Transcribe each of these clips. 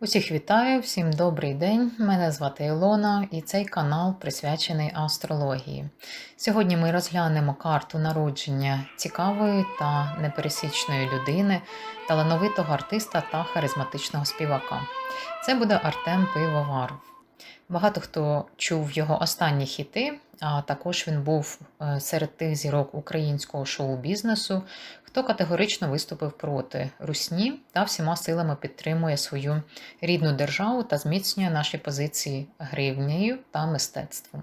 Усіх вітаю, всім добрий день. Мене звати Ілона і цей канал присвячений астрології. Сьогодні ми розглянемо карту народження цікавої та непересічної людини, талановитого артиста та харизматичного співака. Це буде Артем Пивоваров. Багато хто чув його останні хіти, а також він був е, серед тих зірок українського шоу-бізнесу, хто категорично виступив проти русні та всіма силами підтримує свою рідну державу та зміцнює наші позиції гривнею та мистецтвом.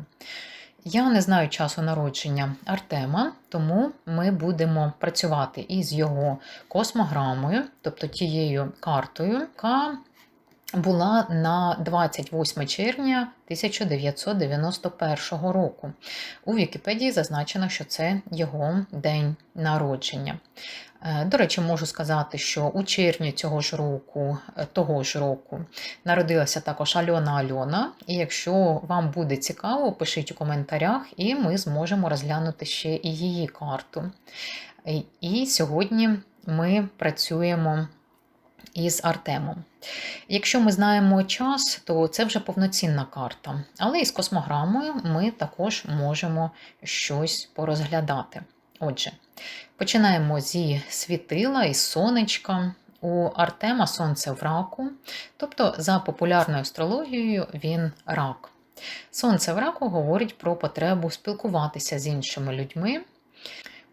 Я не знаю часу народження Артема, тому ми будемо працювати із його космограмою, тобто тією картою, яка була на 28 червня 1991 року. У Вікіпедії зазначено, що це його день народження. Е, До речі, можу сказати, що у червні цього ж року, е, того ж року народилася також Альона Альона. І якщо вам буде цікаво, пишіть у коментарях, і ми зможемо розглянути ще і її карту. Е, І сьогодні ми працюємо із Артемом. Якщо ми знаємо час, то це вже повноцінна карта. Але із космограмою ми також можемо щось порозглядати. Отже, починаємо зі світила, із сонечка. У Артема сонце в раку, тобто, за популярною астрологією, він рак. Сонце в раку говорить про потребу спілкуватися з іншими людьми.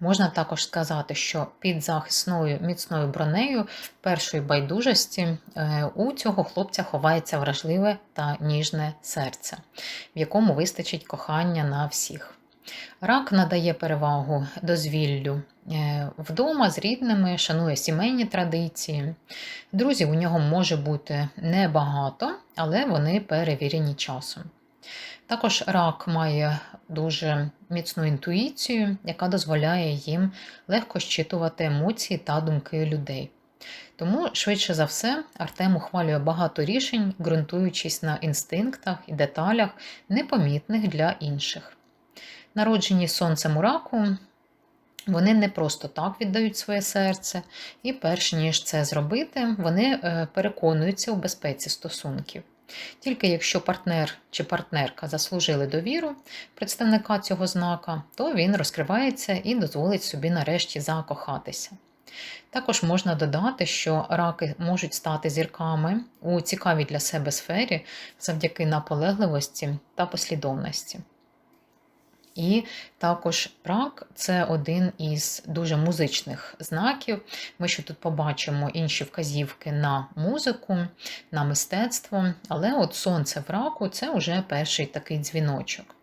Можна також сказати, що під захисною міцною бронею першої байдужості е, у цього хлопця ховається вражливе та ніжне серце, в якому вистачить кохання на всіх. Рак надає перевагу дозвіллю е, вдома з рідними, шанує сімейні традиції. Друзів у нього може бути небагато, але вони перевірені часом. Також рак має дуже міцну інтуїцію, яка дозволяє їм легко щитувати емоції та думки людей. Тому, швидше за все, Артем ухвалює багато рішень, ґрунтуючись на інстинктах і деталях, непомітних для інших. Народжені сонцем у раку, вони не просто так віддають своє серце, і перш ніж це зробити, вони е, переконуються у безпеці стосунків. Тільки якщо партнер чи партнерка заслужили довіру представника цього знака, то він розкривається і дозволить собі нарешті закохатися. Також можна додати, що раки можуть стати зірками у цікавій для себе сфері завдяки наполегливості та послідовності. І також рак це один із дуже музичних знаків. Ми ще тут побачимо інші вказівки на музику, на мистецтво, але от сонце в раку це вже перший такий дзвіночок.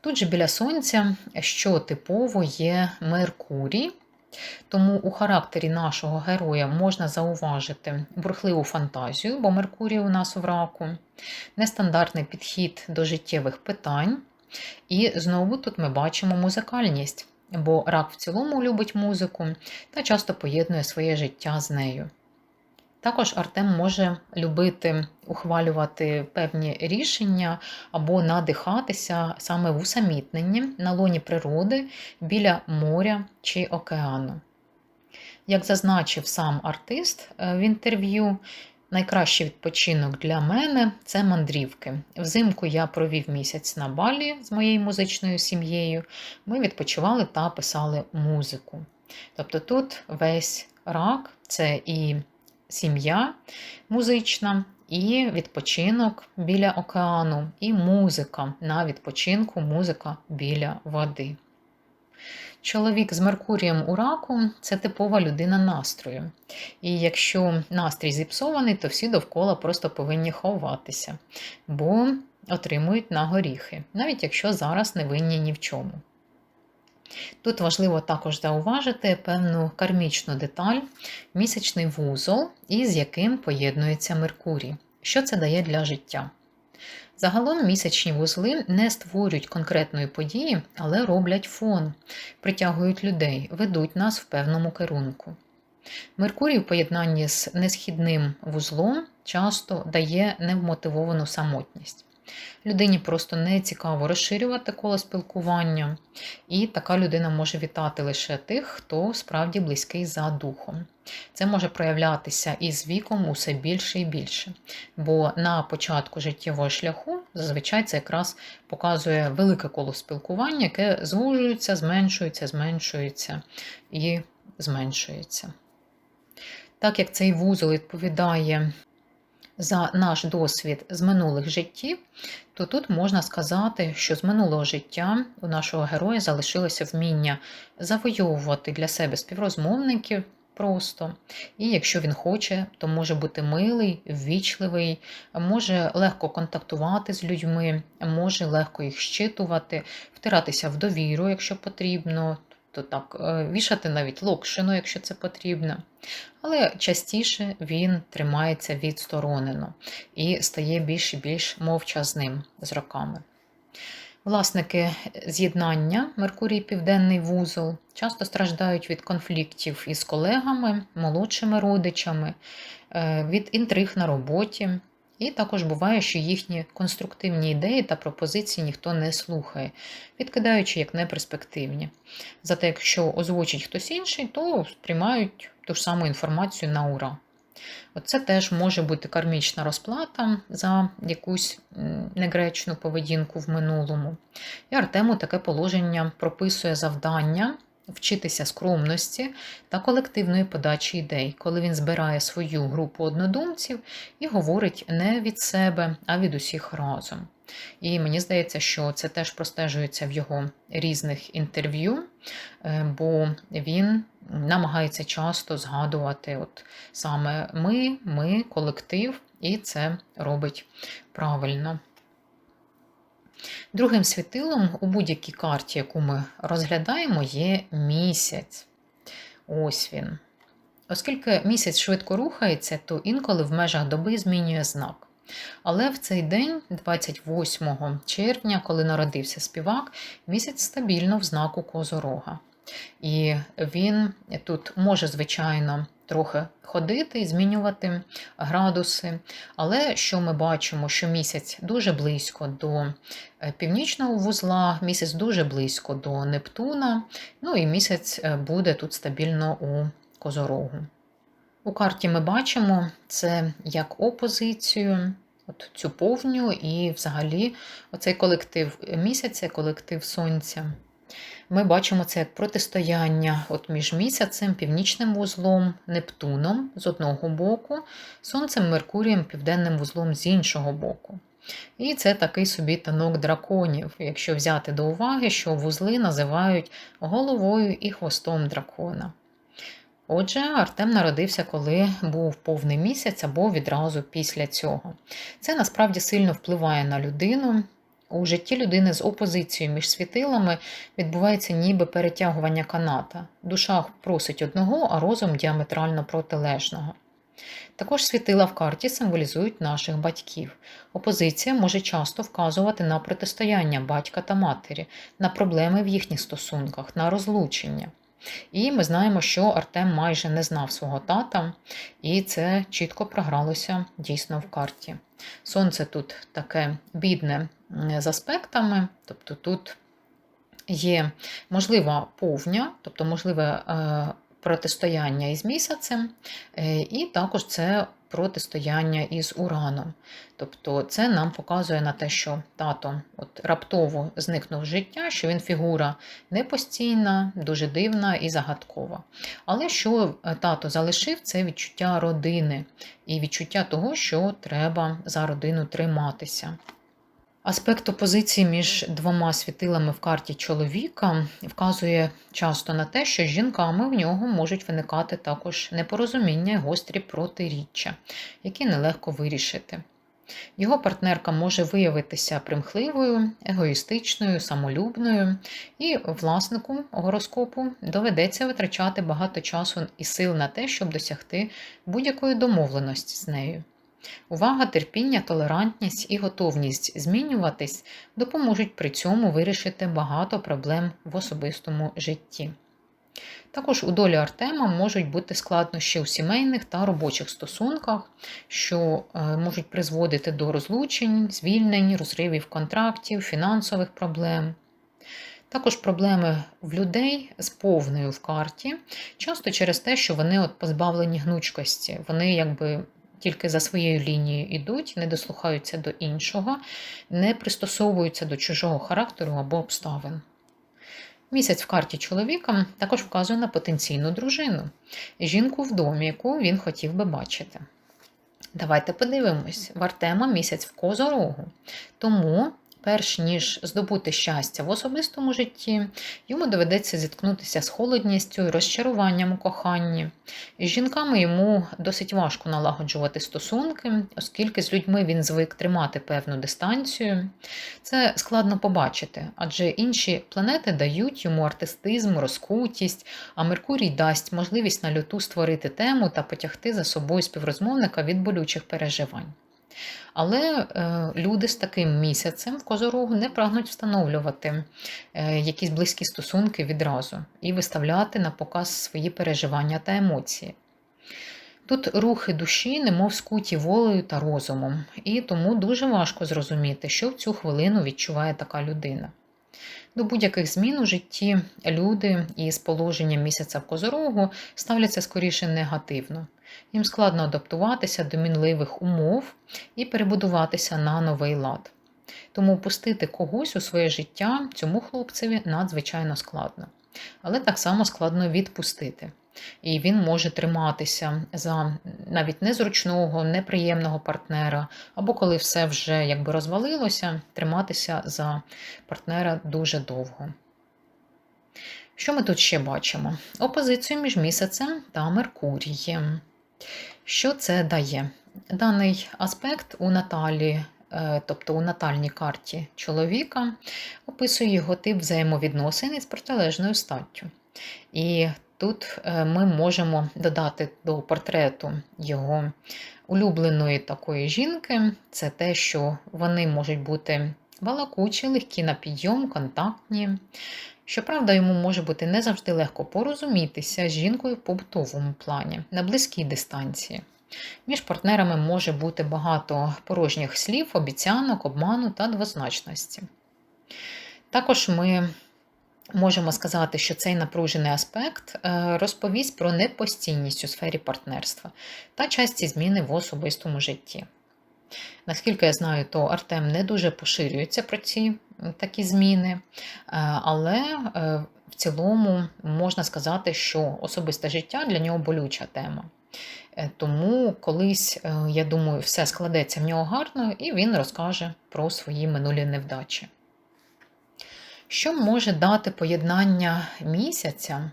Тут же біля сонця, що типово є Меркурій. Тому у характері нашого героя можна зауважити бурхливу фантазію, бо Меркурій у нас в раку, нестандартний підхід до життєвих питань. І знову тут ми бачимо музикальність, бо рак в цілому любить музику та часто поєднує своє життя з нею. Також Артем може любити ухвалювати певні рішення або надихатися саме в усамітненні на лоні природи біля моря чи океану. Як зазначив сам артист е, в інтерв'ю, Найкращий відпочинок для мене це мандрівки. Взимку я провів місяць на балі з моєю музичною сім'єю. Ми відпочивали та писали музику. Тобто тут весь рак це і сім'я музична, і відпочинок біля океану, і музика на відпочинку, музика біля води. Чоловік з Меркурієм у раку це типова людина настрою. І якщо настрій зіпсований, то всі довкола просто повинні ховатися, бо отримують на горіхи, навіть якщо зараз не винні ні в чому. Тут важливо також зауважити певну кармічну деталь, місячний вузол, із яким поєднується Меркурій. Що це дає для життя? Загалом місячні вузли не створюють конкретної події, але роблять фон, притягують людей, ведуть нас в певному керунку. Меркурій в поєднанні з несхідним вузлом часто дає невмотивовану самотність. Людині просто не цікаво розширювати коло спілкування, і така людина може вітати лише тих, хто справді близький за духом. Це може проявлятися і з віком усе більше і більше. Бо на початку життєвого шляху зазвичай це якраз показує велике коло спілкування, яке звужується, зменшується, зменшується і зменшується. Так як цей вузол відповідає за наш досвід з минулих життів, то тут можна сказати, що з минулого життя у нашого героя залишилося вміння завойовувати для себе співрозмовників просто. І якщо він хоче, то може бути милий, ввічливий, може легко контактувати з людьми, може легко їх щитувати, втиратися в довіру, якщо потрібно. То так, е, вішати навіть локшину, якщо це потрібно. Але частіше він тримається відсторонено і стає більш і більш мовчазним з роками. Власники з'єднання Меркурій Південний вузол часто страждають від конфліктів із колегами, молодшими родичами, е, від інтриг на роботі. І також буває, що їхні конструктивні ідеї та пропозиції ніхто не слухає, відкидаючи як неперспективні. Зате, якщо озвучить хтось інший, то сприймають ту ж саму інформацію на ура. Оце теж може бути кармічна розплата за якусь негречну поведінку в минулому. І Артему таке положення прописує завдання вчитися скромності та колективної подачі ідей, коли він збирає свою групу однодумців і говорить не від себе, а від усіх разом. І мені здається, що це теж простежується в його різних інтерв'ю, е, бо він намагається часто згадувати от саме ми, ми, колектив, і це робить правильно. Другим світилом у будь-якій карті, яку ми розглядаємо, є місяць. Ось він. Оскільки місяць швидко рухається, то інколи в межах доби змінює знак. Але в цей день, 28 червня, коли народився співак, місяць стабільно в знаку Козорога. І він тут може, звичайно, трохи ходити і змінювати градуси. Але що ми бачимо, що місяць дуже близько до е, північного вузла, місяць дуже близько до Нептуна, ну і місяць е, буде тут стабільно у Козорогу. У карті ми бачимо це як опозицію, от цю повню, і взагалі оцей колектив місяця, колектив сонця. Ми бачимо це як протистояння от між місяцем, північним вузлом, Нептуном з одного боку, Сонцем, Меркурієм, південним вузлом з іншого боку. І це такий собі танок драконів, якщо взяти до уваги, що вузли називають головою і хвостом дракона. Отже, Артем народився, коли був повний місяць або відразу після цього. Це насправді сильно впливає на людину, у житті людини з опозицією між світилами відбувається ніби перетягування каната. Душа просить одного, а розум діаметрально протилежного. Також світила в карті символізують наших батьків. Опозиція може часто вказувати на протистояння батька та матері, на проблеми в їхніх стосунках, на розлучення. І ми знаємо, що Артем майже не знав свого тата, і це чітко програлося дійсно в карті. Сонце тут таке бідне з аспектами, тобто тут є можлива повня, тобто можливе е, протистояння із місяцем, е, і також це протистояння із ураном. Тобто це нам показує на те, що тато от раптово зникнув з життя, що він фігура непостійна, дуже дивна і загадкова. Але що е, тато залишив, це відчуття родини і відчуття того, що треба за родину триматися. Аспект опозиції між двома світилами в карті чоловіка вказує часто на те, що з жінками в нього можуть виникати також непорозуміння і гострі протиріччя, які нелегко вирішити. Його партнерка може виявитися примхливою, егоїстичною, самолюбною, і власнику гороскопу доведеться витрачати багато часу і сил на те, щоб досягти будь-якої домовленості з нею. Увага, терпіння, толерантність і готовність змінюватись допоможуть при цьому вирішити багато проблем в особистому житті. Також у долі Артема можуть бути складнощі у сімейних та робочих стосунках, що е, можуть призводити до розлучень, звільнень, розривів контрактів, фінансових проблем. Також проблеми в людей з повною в карті, часто через те, що вони от позбавлені гнучкості, вони якби тільки за своєю лінією йдуть, не дослухаються до іншого, не пристосовуються до чужого характеру або обставин. Місяць в карті чоловіка також вказує на потенційну дружину, жінку в домі, яку він хотів би бачити. Давайте подивимось: в Артема місяць в козорогу. Тому перш ніж здобути щастя в особистому житті, йому доведеться зіткнутися з холодністю і розчаруванням у коханні. З жінками йому досить важко налагоджувати стосунки, оскільки з людьми він звик тримати певну дистанцію. Це складно побачити, адже інші планети дають йому артистизм, розкутість, а Меркурій дасть можливість на люту створити тему та потягти за собою співрозмовника від болючих переживань. Але е, люди з таким місяцем в козорогу не прагнуть встановлювати е, якісь близькі стосунки відразу і виставляти на показ свої переживання та емоції. Тут рухи душі, немов скуті волею та розумом, і тому дуже важко зрозуміти, що в цю хвилину відчуває така людина. До будь-яких змін у житті люди із положенням місяця в козорогу ставляться скоріше негативно. Їм складно адаптуватися до мінливих умов і перебудуватися на новий лад. Тому пустити когось у своє життя цьому хлопцеві надзвичайно складно. Але так само складно відпустити. І він може триматися за навіть незручного, неприємного партнера, або коли все вже якби розвалилося, триматися за партнера дуже довго. Що ми тут ще бачимо? Опозицію між місяцем та Меркурієм. Що це дає? Даний аспект у Наталі, е, тобто у натальній карті чоловіка, описує його тип взаємовідносин із протилежною статтю. І тут е, ми можемо додати до портрету його улюбленої такої жінки, це те, що вони можуть бути балакучі, легкі на підйом, контактні. Щоправда, йому може бути не завжди легко порозумітися з жінкою в побутовому плані, на близькій дистанції. Між партнерами може бути багато порожніх слів, обіцянок, обману та двозначності. Також ми можемо сказати, що цей напружений аспект е, розповість про непостійність у сфері партнерства та часті зміни в особистому житті. Наскільки я знаю, то Артем не дуже поширюється про ці такі зміни, е, але е, в цілому можна сказати, що особисте життя для нього болюча тема. Е, тому колись, я думаю, все складеться в нього гарно, і він розкаже про свої минулі невдачі. Що може дати поєднання місяця?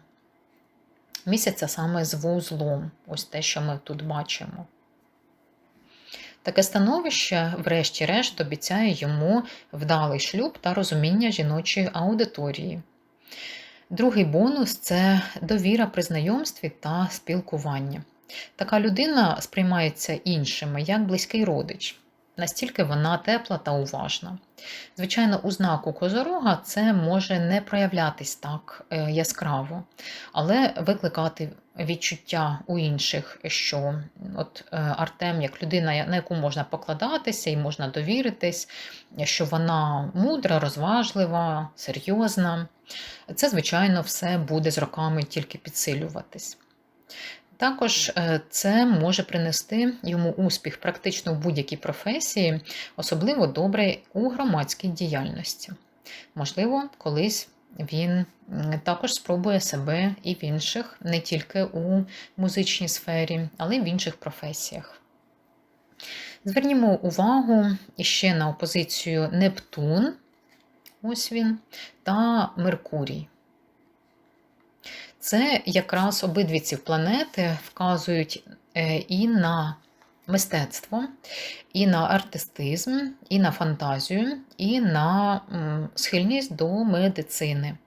Місяця саме з вузлом, ось те, що ми тут бачимо. Таке становище, врешті-решт, обіцяє йому вдалий шлюб та розуміння жіночої аудиторії. Другий бонус це довіра при знайомстві та спілкуванні. Така людина сприймається іншими як близький родич настільки вона тепла та уважна. Звичайно, у знаку козорога це може не проявлятись так е, яскраво, але викликати відчуття у інших, що от е, Артем, як людина, на яку можна покладатися і можна довіритись, що вона мудра, розважлива, серйозна. Це, звичайно, все буде з роками тільки підсилюватись. Також е, це може принести йому успіх практично в будь-якій професії, особливо добре у громадській діяльності. Можливо, колись він також спробує себе і в інших, не тільки у музичній сфері, але й в інших професіях. Звернімо увагу іще на опозицію Нептун, ось він, та Меркурій. Це якраз обидві ці планети вказують е, і на мистецтво, і на артистизм, і на фантазію, і на схильність до медицини.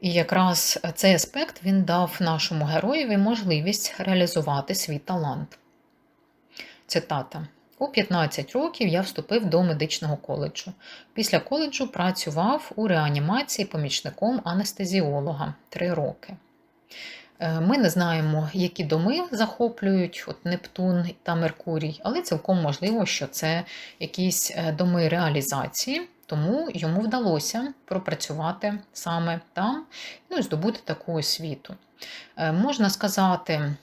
І якраз цей аспект він дав нашому героєві можливість реалізувати свій талант. Цитата. У 15 років я вступив до медичного коледжу. Після коледжу працював у реанімації помічником анестезіолога 3 роки. Е, ми не знаємо, які доми захоплюють от Нептун та Меркурій, але цілком можливо, що це якісь е, доми реалізації, тому йому вдалося пропрацювати саме там ну і здобути таку освіту. Е, можна сказати,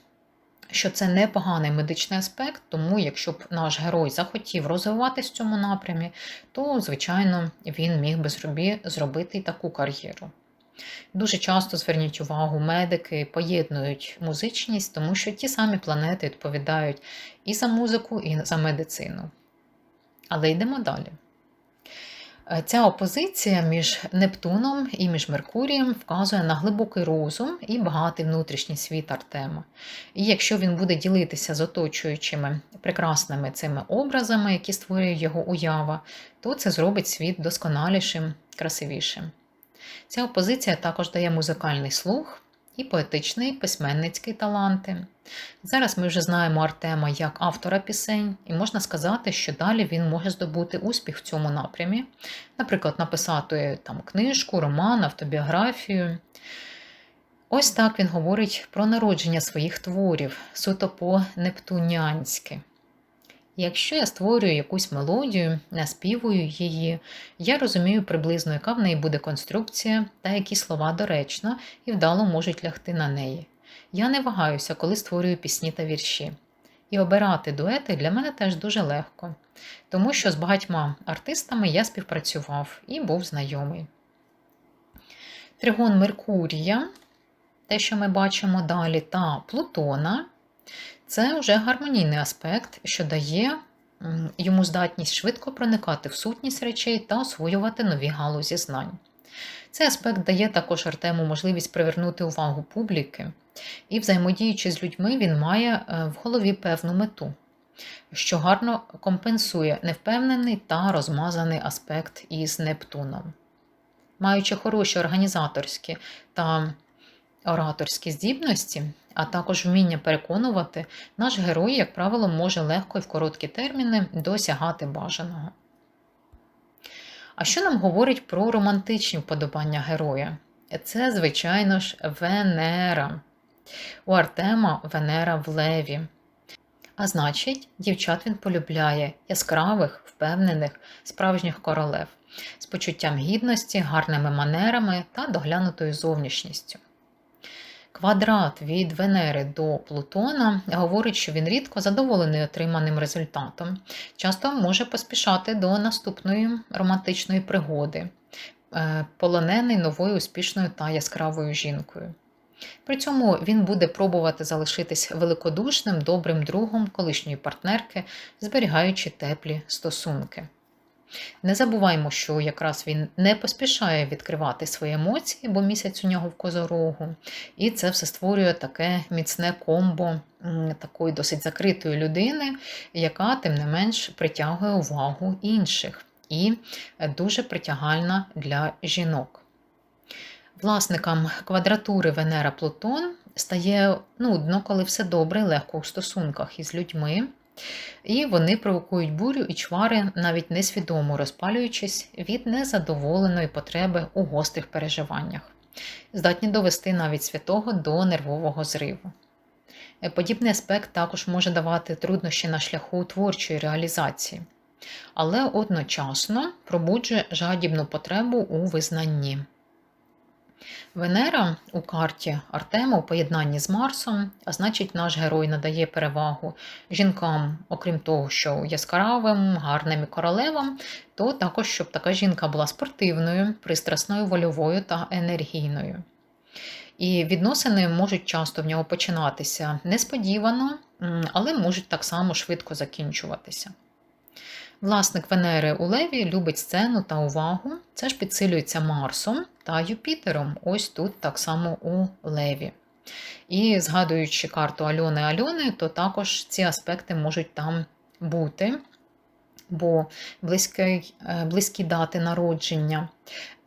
що це непоганий медичний аспект, тому якщо б наш герой захотів розвиватись в цьому напрямі, то, звичайно, він міг би зробити і таку кар'єру. Дуже часто зверніть увагу, медики поєднують музичність, тому що ті самі планети відповідають і за музику, і за медицину. Але йдемо далі. Ця опозиція між Нептуном і між Меркурієм вказує на глибокий розум і багатий внутрішній світ Артема. І якщо він буде ділитися з оточуючими прекрасними цими образами, які створює його уява, то це зробить світ досконалішим, красивішим. Ця опозиція також дає музикальний слух і поетичний письменницький таланти. Зараз ми вже знаємо Артема як автора пісень, і можна сказати, що далі він може здобути успіх в цьому напрямі, наприклад, написати там книжку, роман, автобіографію. Ось так він говорить про народження своїх творів, суто по нептунянськи. Якщо я створюю якусь мелодію, наспівую її, я розумію приблизно, яка в неї буде конструкція та які слова доречно і вдало можуть лягти на неї. Я не вагаюся, коли створюю пісні та вірші. І обирати дуети для мене теж дуже легко, тому що з багатьма артистами я співпрацював і був знайомий. Тригон Меркурія, те, що ми бачимо далі, та Плутона це вже гармонійний аспект, що дає йому здатність швидко проникати в сутність речей та освоювати нові галузі знань. Цей аспект дає також Артему можливість привернути увагу публіки, і, взаємодіючи з людьми, він має е, в голові певну мету, що гарно компенсує невпевнений та розмазаний аспект із Нептуном. Маючи хороші організаторські та ораторські здібності, а також вміння переконувати, наш герой, як правило, може легко і в короткі терміни досягати бажаного. А що нам говорить про романтичні вподобання героя? Це, звичайно ж, Венера. У Артема Венера в Леві. А значить, дівчат він полюбляє яскравих, впевнених, справжніх королев з почуттям гідності, гарними манерами та доглянутою зовнішністю. Квадрат від Венери до Плутона говорить, що він рідко задоволений отриманим результатом, часто може поспішати до наступної романтичної пригоди, е, полонений новою успішною та яскравою жінкою. При цьому він буде пробувати залишитись великодушним, добрим другом колишньої партнерки, зберігаючи теплі стосунки. Не забуваймо, що якраз він не поспішає відкривати свої емоції, бо місяць у нього в козорогу. І це все створює таке міцне комбо такої досить закритої людини, яка, тим не менш, притягує увагу інших і дуже притягальна для жінок. Власникам квадратури Венера Плутон стає нудно, коли все добре легко у стосунках із людьми. І вони провокують бурю і чвари, навіть несвідомо розпалюючись від незадоволеної потреби у гострих переживаннях, здатні довести навіть святого до нервового зриву. Е, подібний аспект також може давати труднощі на шляху творчої реалізації, але одночасно пробуджує жадібну потребу у визнанні. Венера у карті Артема у поєднанні з Марсом, а значить, наш герой надає перевагу жінкам, окрім того, що яскравим, гарним і королевам, то також, щоб така жінка була спортивною, пристрасною, вольовою та енергійною. І відносини можуть часто в нього починатися несподівано, але можуть так само швидко закінчуватися. Власник Венери у Леві любить сцену та увагу. Це ж підсилюється Марсом та Юпітером. Ось тут так само у Леві. І згадуючи карту Альони Альони, то також ці аспекти можуть там бути, бо близькі, е, близькі дати народження.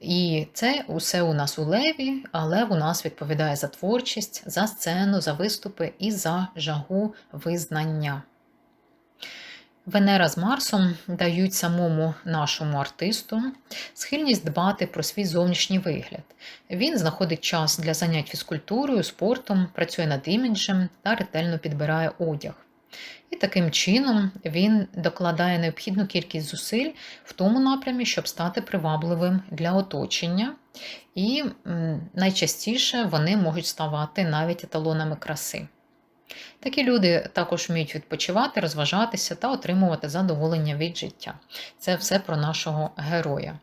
І це усе у нас у Леві, але у нас відповідає за творчість, за сцену, за виступи і за жагу визнання. Венера з Марсом дають самому нашому артисту схильність дбати про свій зовнішній вигляд. Він знаходить час для занять фізкультурою, спортом, працює над іміджем та ретельно підбирає одяг. І таким чином він докладає необхідну кількість зусиль в тому напрямі, щоб стати привабливим для оточення. І найчастіше вони можуть ставати навіть еталонами краси. Такі люди також вміють відпочивати, розважатися та отримувати задоволення від життя. Це все про нашого героя.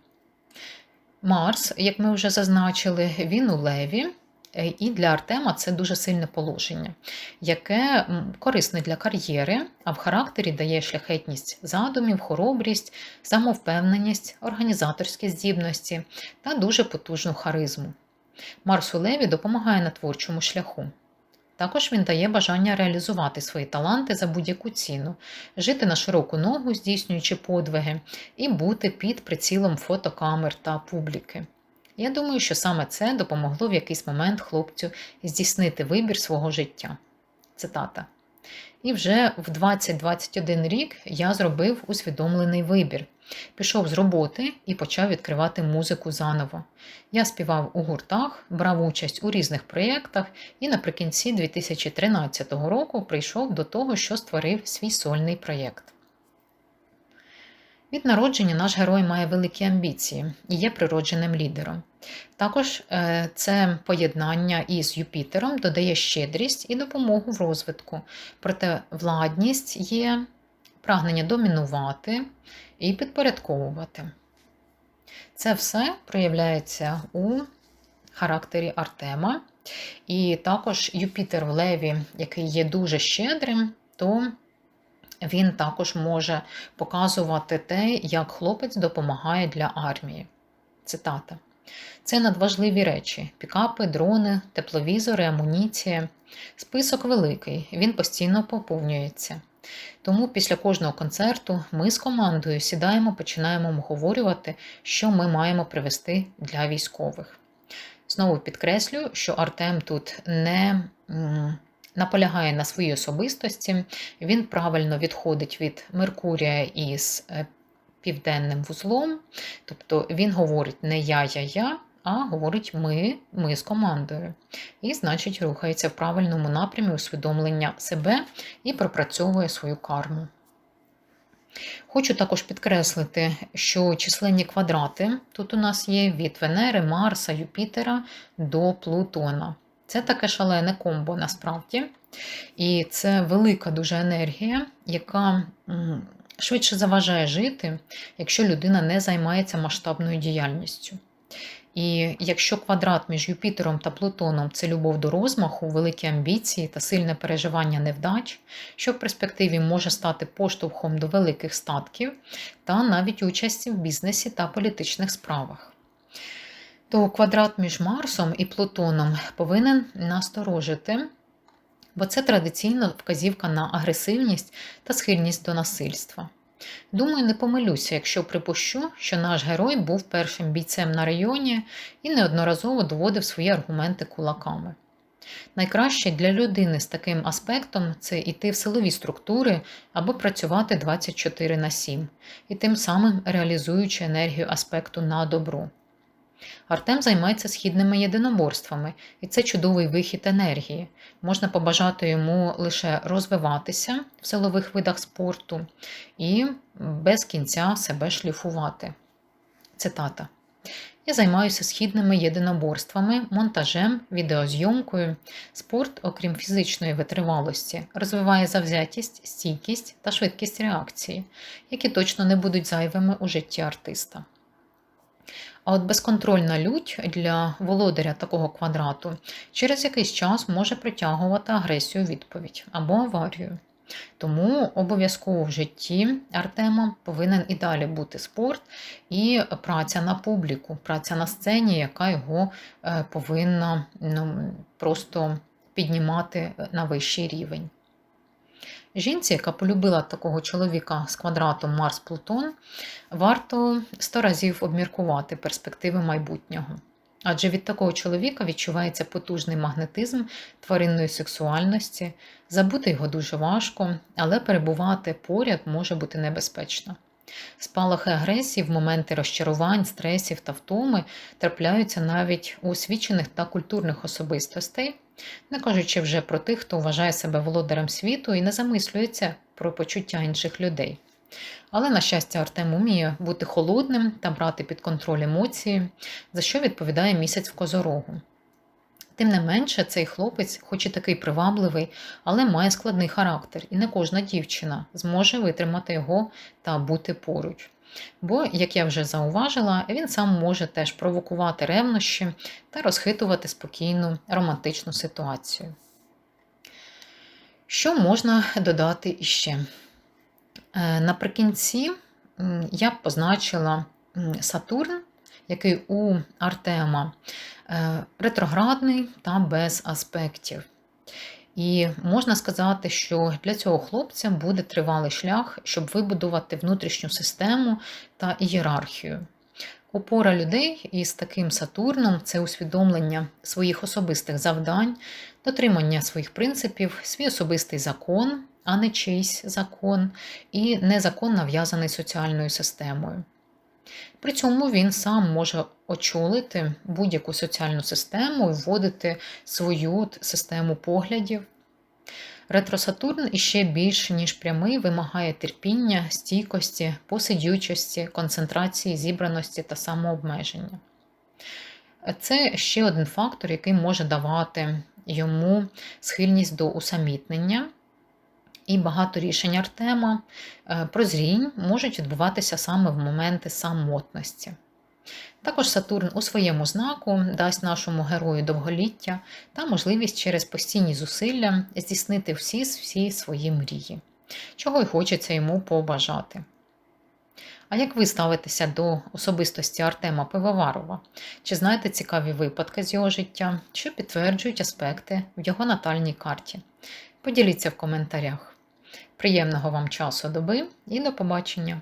Марс, як ми вже зазначили, він у Леві. Е, і для Артема це дуже сильне положення, яке корисне для кар'єри, а в характері дає шляхетність задумів, хоробрість, самовпевненість, організаторські здібності та дуже потужну харизму. Марс у Леві допомагає на творчому шляху. Також він дає бажання реалізувати свої таланти за будь-яку ціну, жити на широку ногу, здійснюючи подвиги, і бути під прицілом фотокамер та публіки. Я думаю, що саме це допомогло в якийсь момент хлопцю здійснити вибір свого життя. Цитата. І вже в 20-21 рік я зробив усвідомлений вибір. Пішов з роботи і почав відкривати музику заново. Я співав у гуртах, брав участь у різних проєктах і наприкінці 2013 року прийшов до того, що створив свій сольний проєкт. Від народження наш герой має великі амбіції і є природженим лідером. Також е, це поєднання із Юпітером додає щедрість і допомогу в розвитку, проте владність є прагнення домінувати і підпорядковувати. Це все проявляється у характері Артема. І також Юпітер в Леві, який є дуже щедрим, то він також може показувати те, як хлопець допомагає для армії. Цитата. Це надважливі речі: пікапи, дрони, тепловізори, амуніція. Список великий, він постійно поповнюється. Тому після кожного концерту ми з командою сідаємо, починаємо обговорювати, що ми маємо привезти для військових. Знову підкреслю, що Артем тут не наполягає на своїй особистості, він правильно відходить від Меркурія із е, південним вузлом. Тобто він говорить не я, я, я, а говорить ми, ми з командою. І, значить, рухається в правильному напрямі усвідомлення себе і пропрацьовує свою карму. Хочу також підкреслити, що численні квадрати тут у нас є від Венери, Марса, Юпітера до Плутона. Це таке шалене комбо насправді. І це велика дуже енергія, яка швидше заважає жити, якщо людина не займається масштабною діяльністю. І якщо квадрат між Юпітером та Плутоном це любов до розмаху, великі амбіції та сильне переживання невдач, що в перспективі може стати поштовхом до великих статків та навіть участі в бізнесі та політичних справах то квадрат між Марсом і Плутоном повинен насторожити, бо це традиційно вказівка на агресивність та схильність до насильства. Думаю, не помилюся, якщо припущу, що наш герой був першим бійцем на районі і неодноразово доводив свої аргументи кулаками. Найкраще для людини з таким аспектом це йти в силові структури або працювати 24 на 7, і тим самим реалізуючи енергію аспекту на добро. Артем займається східними єдиноборствами, і це чудовий вихід енергії. Можна побажати йому лише розвиватися в силових видах спорту і без кінця себе шліфувати. Цитата. Я займаюся східними єдиноборствами, монтажем, відеозйомкою. Спорт, окрім фізичної витривалості, розвиває завзятість, стійкість та швидкість реакції, які точно не будуть зайвими у житті артиста. А от безконтрольна лють для володаря такого квадрату через якийсь час може притягувати агресію відповідь або аварію. Тому обов'язково в житті Артема повинен і далі бути спорт і праця на публіку, праця на сцені, яка його е, повинна ну, просто піднімати на вищий рівень. Жінці, яка полюбила такого чоловіка з квадратом Марс-Плутон, варто сто разів обміркувати перспективи майбутнього. Адже від такого чоловіка відчувається потужний магнетизм тваринної сексуальності, забути його дуже важко, але перебувати поряд може бути небезпечно. Спалахи агресії в моменти розчарувань, стресів та втоми трапляються навіть у освічених та культурних особистостей, не кажучи вже про тих, хто вважає себе володарем світу і не замислюється про почуття інших людей. Але, на щастя, Артем уміє бути холодним та брати під контроль емоції, за що відповідає місяць в козорогу. Тим не менше, цей хлопець, хоч і такий привабливий, але має складний характер, і не кожна дівчина зможе витримати його та бути поруч. Бо, як я вже зауважила, він сам може теж провокувати ревнощі та розхитувати спокійну романтичну ситуацію. Що можна додати іще? Е, Наприкінці я б позначила Сатурн, який у Артема е, ретроградний та без аспектів. І можна сказати, що для цього хлопця буде тривалий шлях, щоб вибудувати внутрішню систему та ієрархію. Опора людей із таким Сатурном це усвідомлення своїх особистих завдань, дотримання своїх принципів, свій особистий закон, а не чийсь закон, і не закон нав'язаний соціальною системою. При цьому він сам може очолити будь-яку соціальну систему і вводити свою систему поглядів. Ретро-Сатурн іще більше, ніж прямий, вимагає терпіння, стійкості, посидючості, концентрації, зібраності та самообмеження. Це ще один фактор, який може давати йому схильність до усамітнення. І багато рішень Артема е, прозрінь можуть відбуватися саме в моменти самотності. Також Сатурн у своєму знаку дасть нашому герою довголіття та можливість через постійні зусилля здійснити всі всі свої мрії, чого й хочеться йому побажати. А як ви ставитеся до особистості Артема Пивоварова? Чи знаєте цікаві випадки з його життя, що підтверджують аспекти в його натальній карті? Поділіться в коментарях. Приємного вам часу доби і до побачення!